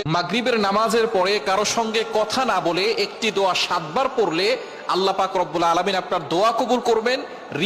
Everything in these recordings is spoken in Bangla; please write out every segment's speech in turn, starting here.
মাগরিবের নামাজের পরে কারও সঙ্গে কথা না বলে একটি দোয়া সাতবার পড়লে আল্লাহ পাক রব্বুল আলমিন আপনার দোয়া কবুল করবেন।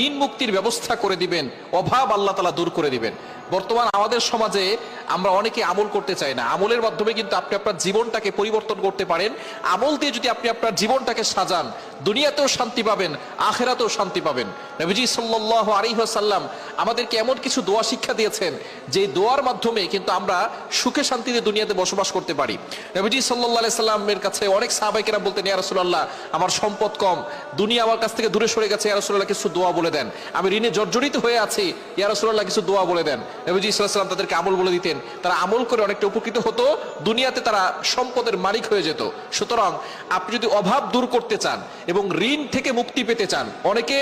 ঋণ মুক্তির ব্যবস্থা করে দিবেন, অভাব আল্লাহ তালা দূর করে দিবেন। বর্তমান আমাদের সমাজে আমরা অনেকে আমল করতে চাই না। আমলের মাধ্যমে কিন্তু আপনি আপনার জীবনটাকে পরিবর্তন করতে পারেন। আমল দিয়ে যদি আপনি আপনার জীবনটাকে সাজান, দুনিয়াতেও শান্তি পাবেন, আখেরাতেও শান্তি পাবেন। নবীজি সাল্লাহ আলিহাসাল্লাম আমাদেরকে এমন কিছু দোয়া শিক্ষা দিয়েছেন, যে দোয়ার মাধ্যমে কিন্তু আমরা সুখে শান্তিতে দুনিয়াতে বসবাস করতে পারি। নবীজি সাল্লাহ সাল্লামের কাছে অনেক সাহাবাইকেরা বলতেন, ইয়া রাসূলুল্লাহ, আমার সম্পদ কম, দুনিয়া আমার কাছ থেকে দূরে সরে গেছে, ইয়া রাসূলুল্লাহ, কিছু দোয়া বলে দেন। আমি ঋণে জর্জরিত হয়ে আছি। ইয়া রাসূলুল্লাহ, কিছু দোয়া বলে দেন। নবীজি সাল্লাম তাদেরকে আমল বলে দিতেন। তারা আমল করে অনেকটা উপকৃত হতো। দুনিয়াতে তারা সম্পদের মালিক হয়ে যেত। সুতরাং আপনি যদি অভাব দূর করতে চান এবং ঋণ থেকে মুক্তি পেতে চান, অনেকে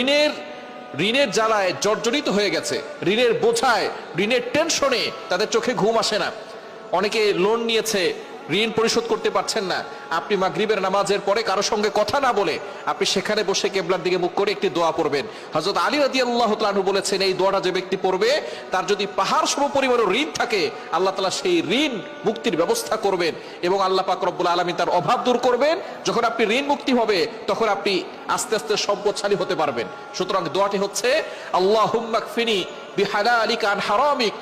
ঋণের ঋণের জ্বালায় জর্জরিত হয়ে গেছে। ঋণের বোঝায়, ঋণের টেনশনে তাদের চোখে ঘুম আসে না। অনেকে লোন নিয়েছে ঋণ পরিশোধ করতে পারছেন না। আপনি মাগরিবের নামাজের পরে কারও সঙ্গে কথা না বলে আপনি সেখানে বসে কেবলার দিকে মুখ করে একটি দোয়া পড়বেন। হজরত আলী রাজি আল্লাহ তালু বলেছেন, এই দোয়াটা যে ব্যক্তি পড়বে, তার যদি পাহাড় সম পরিমাণের ঋণ থাকে, আল্লাহ তালা সেই ঋণ মুক্তির ব্যবস্থা করবেন এবং আল্লাহ পাক রব্বুল আলমী তার অভাব দূর করবেন। যখন আপনি ঋণ মুক্তি হবে, তখন আপনি আস্তে আস্তে সম্পদশালী হতে পারবেন। সুতরাং দোয়াটি হচ্ছে আল্লাহ হুম্মাকফিনি বিহালা আলী কান হারামিক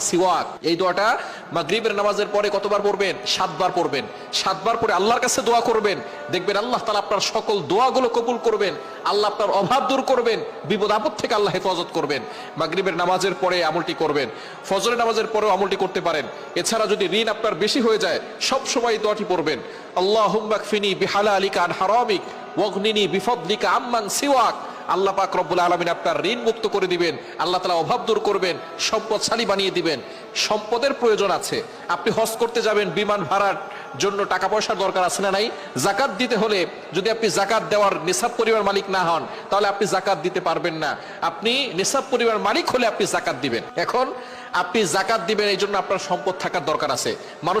সিওয়াক। এই দোয়াটা মাগরিবের নামাজের পরে কতবার পড়বেন? সাতবার পড়বেন। সাতবার পরে আল্লাহর কাছে দোয়া করবেন। দেখবেন আল্লাহ আপনার সকল দোয়াগুলো কবুল করবেন। আল্লাহ আপনার অভাব দূর করবেন। বিপদ আপদ থেকে আল্লাহ হেফাজত করবেন। মাগরিবের নামাজের পরে আমলটি করবেন। ফজরের নামাজের পরেও আমলটি করতে পারেন। এছাড়া যদি ঋণ আপনার বেশি হয়ে যায়, সব সময় দোয়াটি পড়বেন। আল্লাহুম্মাকফিনি বিহালা আলিকা হারামিক, ওয়াগনিনি বিফদলিকা আম্মাং সিওয়াক। আল্লাহ পাক রব্বুল আলমিন আপনার ঋণ মুক্ত করে দিবেন, আল্লাহ তালা অভাব দূর করবেন, সম্পদশালী বানিয়ে দিবেন। সম্পদের প্রয়োজন আছে। আপনি হজ করতে যাবেন, বিমান ভাড়ার জন্য টাকা পয়সার দরকার আছে না নাই? জাকাত দিতে হলে যদি আপনি জাকাত দেওয়ার নিসাব পরিবার মালিক না হন, তাহলে আপনি জাকাত দিতে পারবেন না। আপনি নিসাব পরিবার মালিক হলে আপনি জাকাত দিবেন। এখন আপনি জাকাত দিবেন এই জন্য আপনার সম্পদ থাকার দরকার আছে। মানুষ